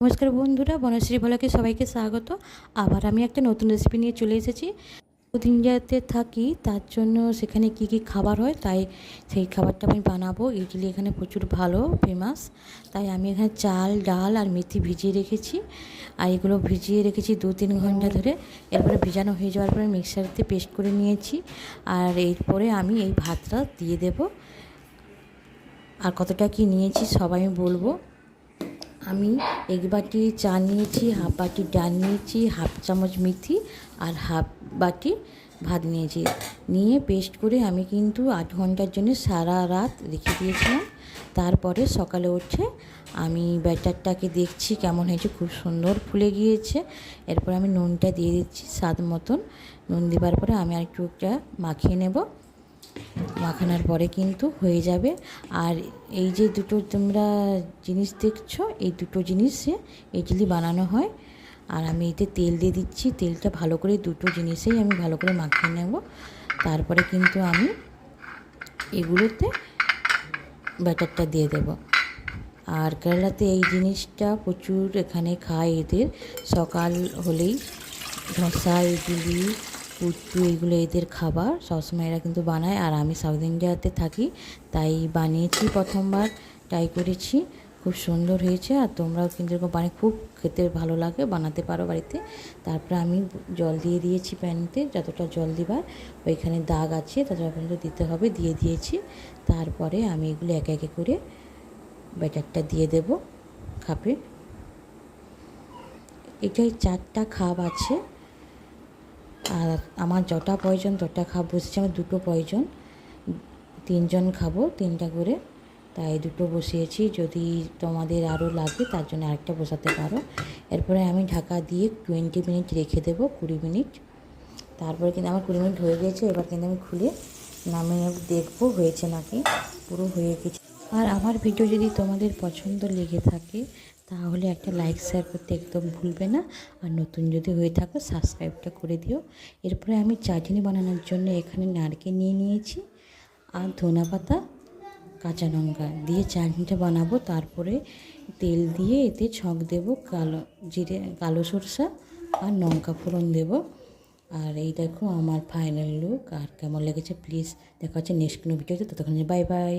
নমস্কার বন্ধুরা, বনশ্রী ভোলাকে সবাইকে স্বাগত। আবার আমি একটা নতুন রেসিপি নিয়ে চলে এসেছি। দুদিন যাতে থাকি, তার জন্য সেখানে কি কি খাবার হয়, তাই সেই খাবারটা আমি বানাবো। ইডলি এখানে প্রচুর ভালো ফেমাস তাই আমি এখানে চাল, ডাল আর মেথি ভিজিয়ে রেখেছি। আর এগুলো ভিজিয়ে রেখেছি দু তিন ঘণ্টা ধরে। এরপরে ভিজানো হয়ে যাওয়ার পরে মিক্সারতে পেস্ট করে নিয়েছি। আর এরপরে আমি এই ভাতটা দিয়ে দেব। আর কতটা কি নিয়েছি সবাই আমি বলব। আমি এক বাটি চা নিয়েছি, হাফ বাটি ডাল নিয়েছি, হাফ চামচ মেথি আর হাফ বাটি ভাত নিয়েছি। নিয়ে পেস্ট করে আমি কিন্তু আট ঘণ্টার জন্য সারা রাত রেখে দিয়েছিলাম। তারপরে সকালে উঠে আমি ব্যাটারটাকে দেখছি কেমন হয়েছে, খুব সুন্দর ফুলে গিয়েছে। এরপর আমি নুনটা দিয়ে দিচ্ছি স্বাদ মতন। নুন দেওয়ার পরে আমি আর একটু একটা মাখিয়ে নেব। মাখানোর পরে কিন্তু হয়ে যাবে। আর এই যে দুটো তোমরা জিনিস দেখছ, এই দুটো জিনিসে ইডলি বানানো হয়। আর আমি এতে তেল দিয়ে দিচ্ছি। তেলটা ভালো করে দুটো জিনিসেই আমি ভালো করে মাখিয়ে নেব। তারপরে কিন্তু আমি এগুলোতে ব্যাটারটা দিয়ে দেব। আর কেরালাতে এই জিনিসটা প্রচুর এখানে খায় এদের। সকাল হলেই ধোসা, ইডলি পুট্টু এগুলো এদের খাবার। সবসময় এরা কিন্তু বানায়। আর আমি সাউথ ইন্ডিয়াতে থাকি, তাই বানিয়েছি প্রথমবার ট্রাই করেছি। খুব সুন্দর হয়েছে। আর তোমরাও কিন্তু এরকম বানিয়ে খুব খেতে ভালো লাগে, বানাতে পারো বাড়িতে। তারপরে আমি জল দিয়ে দিয়েছি প্যানতে, যতটা জল দিবার, ওইখানে দাগ আছে ততটা পর্যন্ত দিতে হবে দিয়ে দিয়েছি। তারপরে আমি এগুলো একে একে করে ব্যাটারটা দিয়ে দেব খাপে। এটাই চারটা খাপ আছে। আর আমার যটা প্রয়োজন তটা খাপ বসেছে আমার দুটো প্রয়োজন। তিনজন খাব, তিনটা করে। তাই দুটো বসিয়েছি, যদি তোমাদের আরও লাগে তার জন্য আরেকটা বসাতে পারো। এরপরে আমি ঢাকা দিয়ে টোয়েন্টি মিনিট রেখে দেবো, কুড়ি মিনিট তারপরে কিন্তু আমার কুড়ি মিনিট হয়ে গেছে, এবার কিন্তু আমি খুলে নামিয়ে দেখব, হয়েছে নাকি? পুরো হয়ে গেছে। আর আমার ভিডিও যদি তোমাদের পছন্দ লেগে থাকে তাহলে একটা লাইক শেয়ার করতে একদম ভুলবে না। আর নতুন যদি হয়ে থাকো সাবস্ক্রাইবটা করে দিও। এরপরে আমি চাটনি বানানোর জন্য এখানে নারকেল নিয়ে নিয়েছি আর ধনা পাতা, কাঁচা লঙ্কা দিয়ে চাটনিটা বানাবো। তারপরে তেল দিয়ে এতে ছক দেব, কালো জিরে, কালো সরষা আর লঙ্কা ফোড়ন দেবো। আর এই দেখো আমার ফাইনাল লুক আর কেমন লেগেছে প্লিজ দেখা হচ্ছে নেক্সট কোনো ভিডিওতে, ততক্ষণ বাই বাই